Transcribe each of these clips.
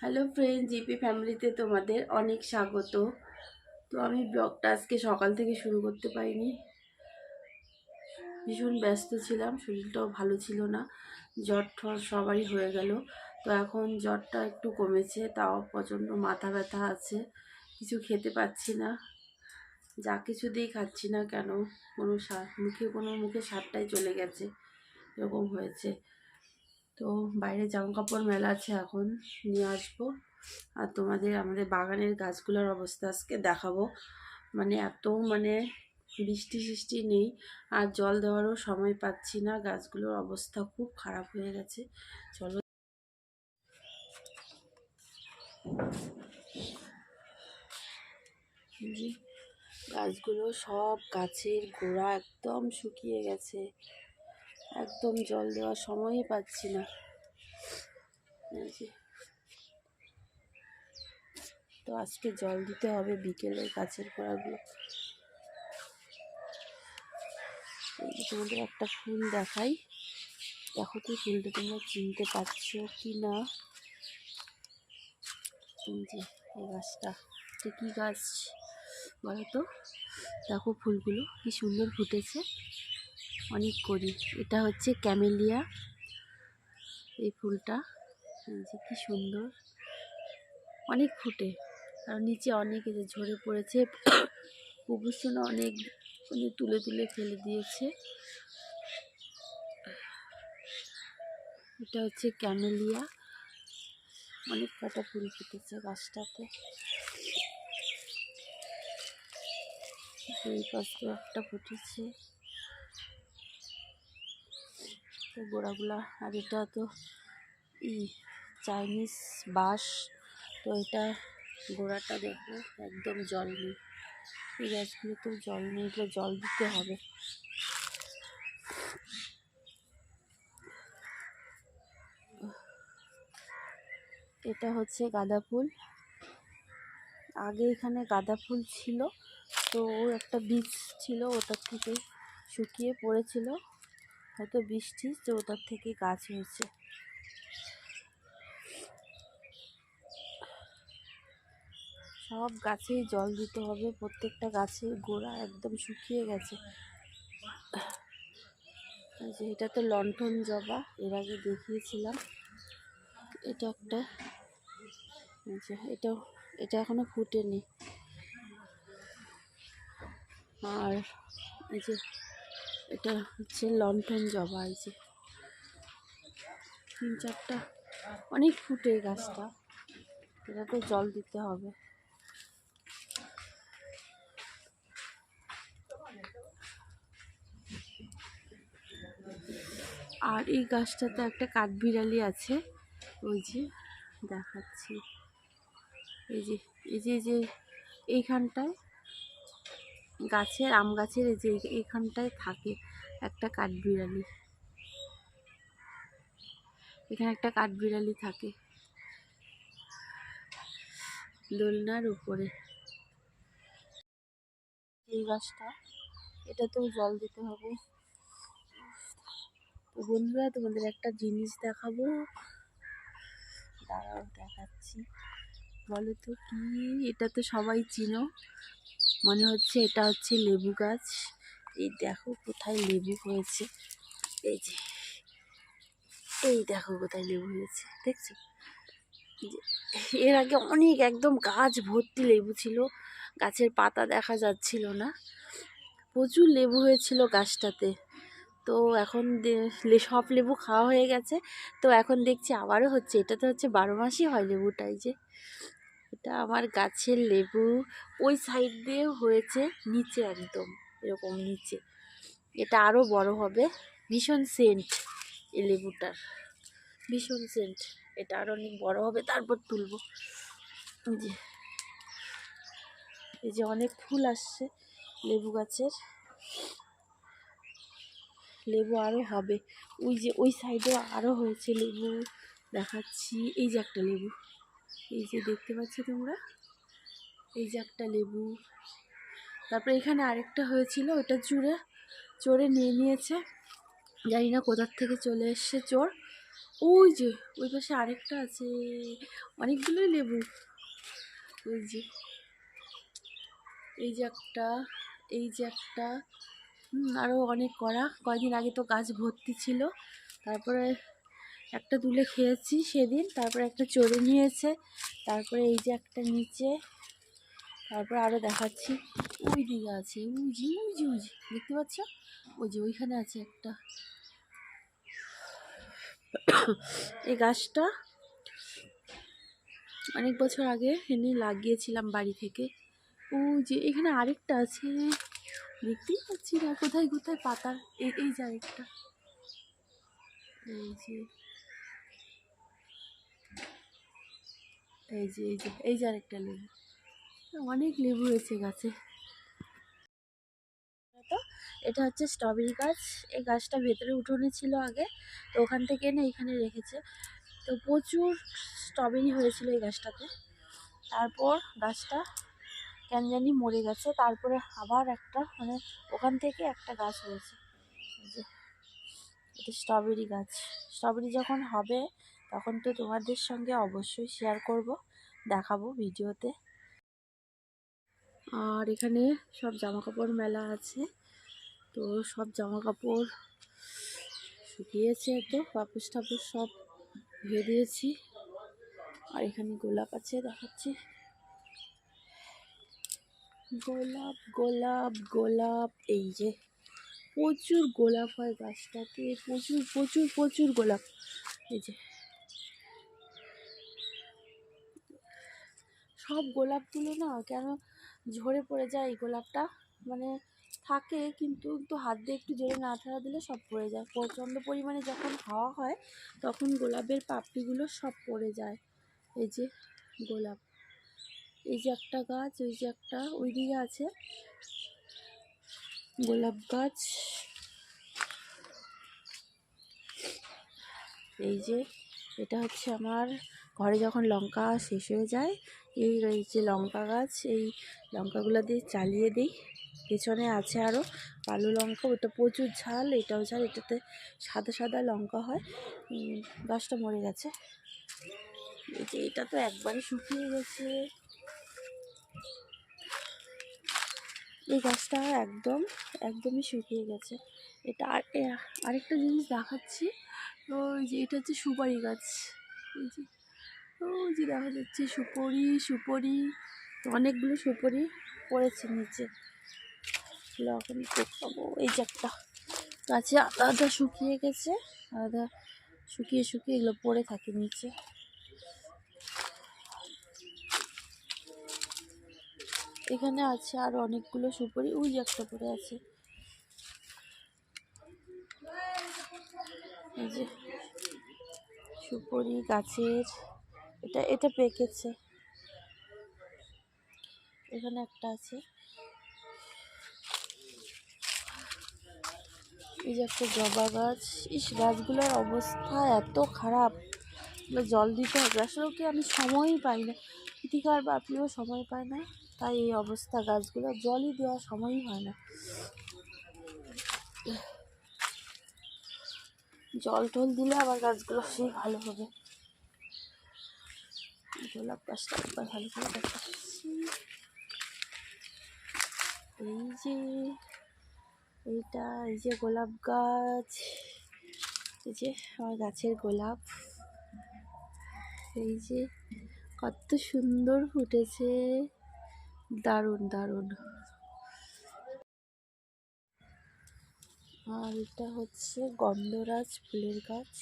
Hello friend GP ফ্যামিলিতে তোমাদের অনেক স্বাগত। তো আমি ব্লগটা আজকে সকাল থেকে শুরু করতে পারিনি। ভীষণ ব্যস্ত ছিলাম, শরীরটাও ভালো ছিল না, জ্বর ঠর সবারই হয়ে গেল। তো এখন জ্বরটা একটু কমেছে, তাও প্রচণ্ড মাথা ব্যথা আছে, কিছু খেতে পাচ্ছি না। যা কিছু দিয়েই খাচ্ছি না কেন, কোনো মুখে কোনো মুখে স্বাদটাই চলে গেছে, এরকম হয়েছে। তো বাইরে জামা কাপড় মেলা আছে এখন, নিয়ে আসব। আর তোমাদের আমাদের বাগানের গাছগুলোর অবস্থা আজকে দেখাবো। মানে এত মানে বৃষ্টি সৃষ্টি নেই, আর জল দেওয়ারও সময় পাচ্ছি না। গাছগুলোর অবস্থা খুব খারাপ হয়ে গেছে। চলো। গাছগুলো সব গাছের গোড়া একদম শুকিয়ে গেছে। একদম জল দেওয়ার সময়ই পাচ্ছি না। তো আজকে জল দিতে হবে বিকেলে গাছের গোড়াগুলো তোমাদের একটা ফুল দেখাই। দেখো তো ফুলটা তোমরা চিনতে পারছ কি না? যে, এই গাছটা। এটা কী গাছ বলো তো? দেখো ফুলগুলো, কি সুন্দর ফুটেছে। অনেক করি। এটা হচ্ছে ক্যামেলিয়া। এই ফুলটা যে কি সুন্দর। অনেক ফুটে। আর নিচে অনেক যে ঝরে পড়েছে। কুবুসনা অনেক মানে তুলে তুলে ফেলে দিয়েছে। এটা হচ্ছে ক্যামেলিয়া। অনেক কটা ফুল ফুটেছে গাছটাতে। পাশে একটা ফুটেছে তো গোড়াগুলা আর এটা তো ই চাইনিজ বাঁশ, তো এটা গোড়াটা দেখো একদম জল নেই। এই গাছগুলো তো জল নেই জল দিতে হবে। এটা হচ্ছে গাঁদা ফুল। আগে এখানে গাঁদা ফুল ছিল, তো একটা বীজ ছিল ওটার থেকে শুকিয়ে পড়েছিল। হয়তো বৃষ্টি তো ওটার থেকে গাছ হয়েছে। সব গাছেই জল দিতে হবে, প্রত্যেকটা গাছের গোড়া একদম শুকিয়ে গেছে। যে এটা তো লণ্ঠন জবা, এর আগে দেখিয়েছিলাম। এটা একটা এটা এটা এখনও ফুটেনি। আর এই যে এটা হচ্ছে লণ্ঠন জবা, এই যে। তিন চারটা, অনেক ফুটে গাছটা। এটাতে জল দিতে হবে। আর এই গাছটাতে একটা কাঠবিড়ালি আছে। ওই যে, দেখাচ্ছি। এই যে এই যে এই যে, এইখানটায় গাছের, আম গাছের যে এখানটায় থাকে একটা কাঠবিড়ালি। এখানে একটা কাঠবিড়ালি থাকে। দোলনার উপরে। এই গাছটা, এটাতেও জল দিতে হবে। তো বন্ধুরা, তোমাদের একটা জিনিস দেখাবো। দাঁড়াও, দেখাচ্ছি। বলো তো কি? এটা তো সবাই চিনো। মনে হচ্ছে এটা হচ্ছে লেবু গাছ। এই দেখো কোথায় লেবু হয়েছে। এই যে, এই দেখো কোথায় লেবু হয়েছে, দেখছ? এর আগে অনেক একদম গাছ ভর্তি লেবু ছিল, গাছের পাতা দেখা যাচ্ছিল না। প্রচুর লেবু হয়েছিল গাছটাতে। তো এখন সব লেবু খাওয়া হয়ে গেছে। তো এখন দেখছি আবারও হচ্ছে এটা তো হচ্ছে বারো মাসই হয় লেবুটাই যে। এটা আমার গাছের লেবু ওই সাইড দিয়ে হয়েছে নিচে একদম, এরকম নিচে। এটা আরও বড় হবে। ভীষণ সেন্ট এই লেবুটার। ভীষণ সেন্ট এটা আরও অনেক বড় হবে, তারপর তুলব। যে, এই যে অনেক ফুল আসছে লেবু গাছের। লেবু আরও হবে। ওই যে ওই সাইডেও আরও হয়েছে লেবু। দেখাচ্ছি। এই যে একটা লেবু। এই যে দেখতে পাচ্ছ তোমরা? এই যে একটা লেবু। তারপরে এখানে আরেকটা হয়েছিল, ওটা চুড়ে, চোরে নিয়ে নিয়েছে। জানি না কোথার থেকে চলে এসছে চোর। ওই যে, ওই পাশে আরেকটা আছে। অনেকগুলোই লেবু। ওই যে। এই যে একটা, এই যে একটা। আরও অনেক করা। কয়দিন আগে তো গাছ ভর্তি ছিল। তারপরে একটা তুলে খেয়েছি সেদিন, তারপরে একটা চড়ে নিয়েছে, তারপরে এই যে একটা নিচে, তারপরে আরও দেখাচ্ছি। ওই দিকে আছে উজি উজি উজি দেখতে পাচ্ছ? ওই যে ওইখানে আছে একটা। এই গাছটা অনেক বছর আগে এনে লাগিয়েছিলাম বাড়ি থেকে। ও যে এখানে আরেকটা আছে, দেখতেই পাচ্ছি না, কোথায় কোথায় পাতার এই এই যে আরেকটা। এই যে এই যে এই যে এই যে আরেকটা লেবু। অনেক লেবু হয়েছে গাছে। তো এটা হচ্ছে স্ট্রবেরি গাছ। এই গাছটা ভেতরে উঠোনে ছিল আগে, তো ওখান থেকে এনে এখানে রেখেছে। তো প্রচুর স্ট্রবেরি হয়েছিল এই গাছটাতে। তারপর গাছটা কেন জানি মরে গেছে। তারপরে আবার একটা মানে ওখান থেকে একটা গাছ হয়েছে। যে, এটা স্ট্রবেরি গাছ। স্ট্রবেরি যখন হবে তখন তো তোমাদের সঙ্গে অবশ্যই শেয়ার করব, দেখাবো ভিডিওতে। আর এখানে সব জামা কাপড় মেলা আছে, তো সব জামা কাপড় শুকিয়েছে তো পাপুস টাপুস সব ধুয়ে দিয়েছি। আর এখানে গোলাপ আছে, দেখাচ্ছি। গোলাপ গোলাপ গোলাপ, এই যে প্রচুর গোলাপ হয় গাছটাতে, প্রচুর প্রচুর প্রচুর গোলাপ। এই যে সব গোলাপগুলো না কেন ঝরে পড়ে যায় এই গোলাপটা? মানে থাকে কিন্তু একটু হাত দিয়ে একটু জোরে নাড়াচাড়া দিলে সব পড়ে যায়। প্রচণ্ড পরিমাণে যখন হাওয়া হয়, তখন গোলাপের পাপড়িগুলো সব পড়ে যায়। এই যে গোলাপ। এই যে একটা গাছ ওই যে একটা ওই দিকে আছে। গোলাপ গাছ। এই যে এটা হচ্ছে আমার, ঘরে যখন লঙ্কা শেষ হয়ে যায় এই যে লঙ্কা গাছ, এই লঙ্কাগুলো দিয়ে চালিয়ে দিই। পেছনে আছে আরও কালো লঙ্কা, ওটা প্রচুর ঝাল, এটাও ঝাল, এটাতে সাদা সাদা লঙ্কা হয়। গাছটা মরে গেছে। যে এটা তো একবারে শুকিয়ে গেছে। এই গাছটা একদম, একদমই শুকিয়ে গেছে। এটা আর আরেকটা জিনিস দেখাচ্ছি। ওই যে এটা হচ্ছে সুপারি গাছ। এই যে ওই যে দেখা যাচ্ছে সুপরি সুপরি তো অনেকগুলো সুপরি পড়েছে নিচে। এখন দেখাবো এই যে একটা গাছে আদা শুকিয়ে গেছে আদা শুকিয়ে শুকিয়ে এগুলো পড়ে থাকে নিচে। এখানে আছে আর অনেকগুলো সুপারি, ওই যে একটা পড়ে আছে। সুপারি গাছের এটা এটা পেকেছে। এখানে একটা আছে। এই যে একটা জবা গাছ। ইস, গাছগুলোর অবস্থা এত খারাপ। জল দিতে হবে। আসলেও কি আমি সময়ই পাই না। কৃতিকার আপনিও সময় পায় না। তাই এই অবস্থা গাছগুলো। জলই দেওয়া সময়ই হয় না। জল টল দিলে আবার গাছগুলো সেই ভালো হবে। গোলাপ গাছটা একবার ভালো করে দেখাচ্ছি। এই যে, এইটা, এই যে গোলাপ গাছ, এই যে আমার গাছের গোলাপ। এই যে কত সুন্দর ফুটেছে। দারুণ দারুণ। আর এটা হচ্ছে গন্ধরাজ ফুলের গাছ।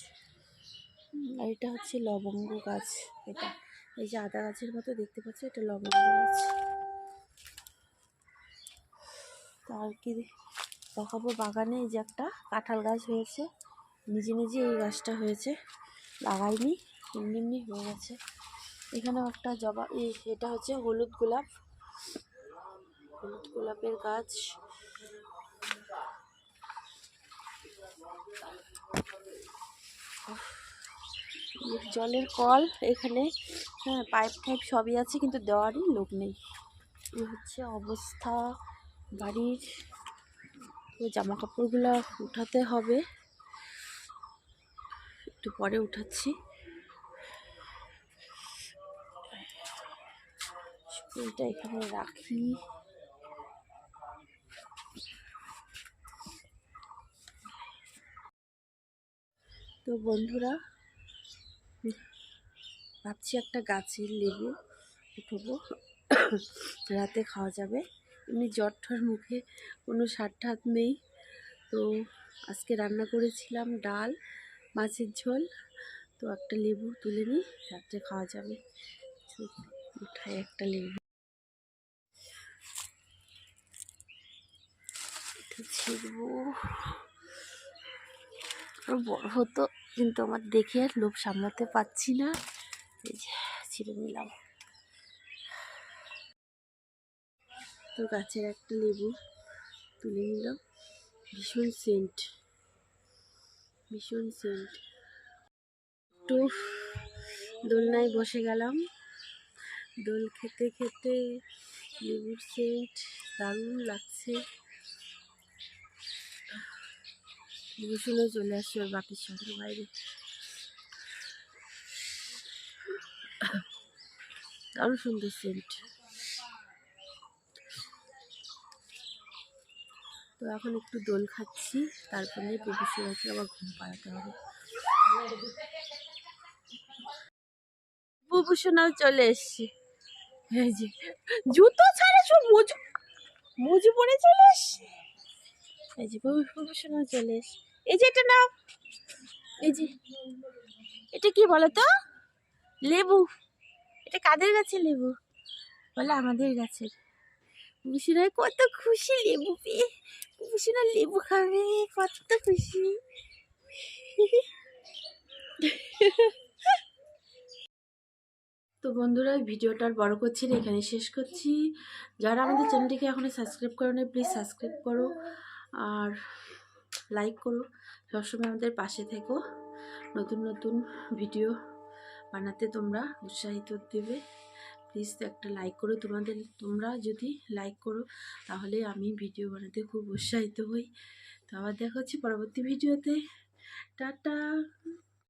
আর এটা হচ্ছে লবঙ্গ গাছ, এটা। এই যে আদা গাছের মতো দেখতে পাচ্ছ এটা লবঙ্গ গাছ তার কি দেখাবো বাগানে এই যে একটা কাঁঠাল গাছ হয়েছে। নিজে নিজে এই গাছটা হয়েছে। লাগাইনি এমনি এমনি হয়ে গেছে। এখানেও একটা জবা এটা হচ্ছে হলুদ গোলাপ। হলুদ গোলাপের গাছ। উফ, জলের কল এখানে হ্যাঁ পাইপ টাইপ সবই আছে, কিন্তু দেওয়ারই লোক নেই। এই হচ্ছে অবস্থা বাড়ির। জামা কাপড়গুলো উঠাতে হবে। একটু পরে উঠাচ্ছি। এটা এখানে রাখি। তো বন্ধুরা ভাবছি একটা গাছের লেবু উঠবো। রাতে খাওয়া যাবে। এমনি জ্বর ঠর মুখে কোনো স্বাদ ঠাত নেই। তো আজকে রান্না করেছিলাম ডাল, মাছের ঝোল। তো একটা লেবু তুলে নিই, রাত্রে খাওয়া যাবে। উঠাই একটা লেবু। ছিড়বো। বড় হতো, কিন্তু আমার দেখে লোভ সামলাতে পারছি না। ছিঁড়ে নিলাম। তো গাছের একটা লেবু তুলে নিলাম। ভীষণ সেন্ট ভীষণ সেন্ট একটু দোলনায় বসে গেলাম। দোল খেতে খেতে লেবুর সেন্ট দারুণ লাগছে। ভীষণও চলে আসছে ওর বাপির সঙ্গে বাইরে। দারুণ সুন্দর সেন্ট তো এখন একটু দোল খাচ্ছি, তারপরে প্রফেসরকে আবার ঘুম পাড়াতে হবে। বুবুসোনাও চলে এসছে। এই যে, জুতো ছাড়া সব মজু মজু পরে চলে এসছে। এই যে বুবুসোনাও চলে এসছে। এই যে এটা নাও। এই যে, এটা কি বলো তো লেবু। এটা কাদের গাছে লেবু? বলে আমাদের গাছের। বুবুসোনার কত খুশি লেবু পেয়ে। লেবু খাবে, কত খুশি। তো বন্ধুরা ভিডিওটা আর বড় করছি না, এখানে শেষ করছি। যারা আমাদের চ্যানেলটিকে এখনও সাবস্ক্রাইব করো না প্লিজ সাবস্ক্রাইব করো আর লাইক করো। সবসময় আমাদের পাশে থেকো। নতুন নতুন ভিডিও বানাতে তোমরা উৎসাহিত দেবে। প্লিজ একটা লাইক করো। তোমাদের, তোমরা যদি লাইক করো, তাহলে আমি ভিডিও বানাতে খুব উৎসাহিত হই। তো আবার দেখা হচ্ছে পরবর্তী ভিডিওতে টাটা!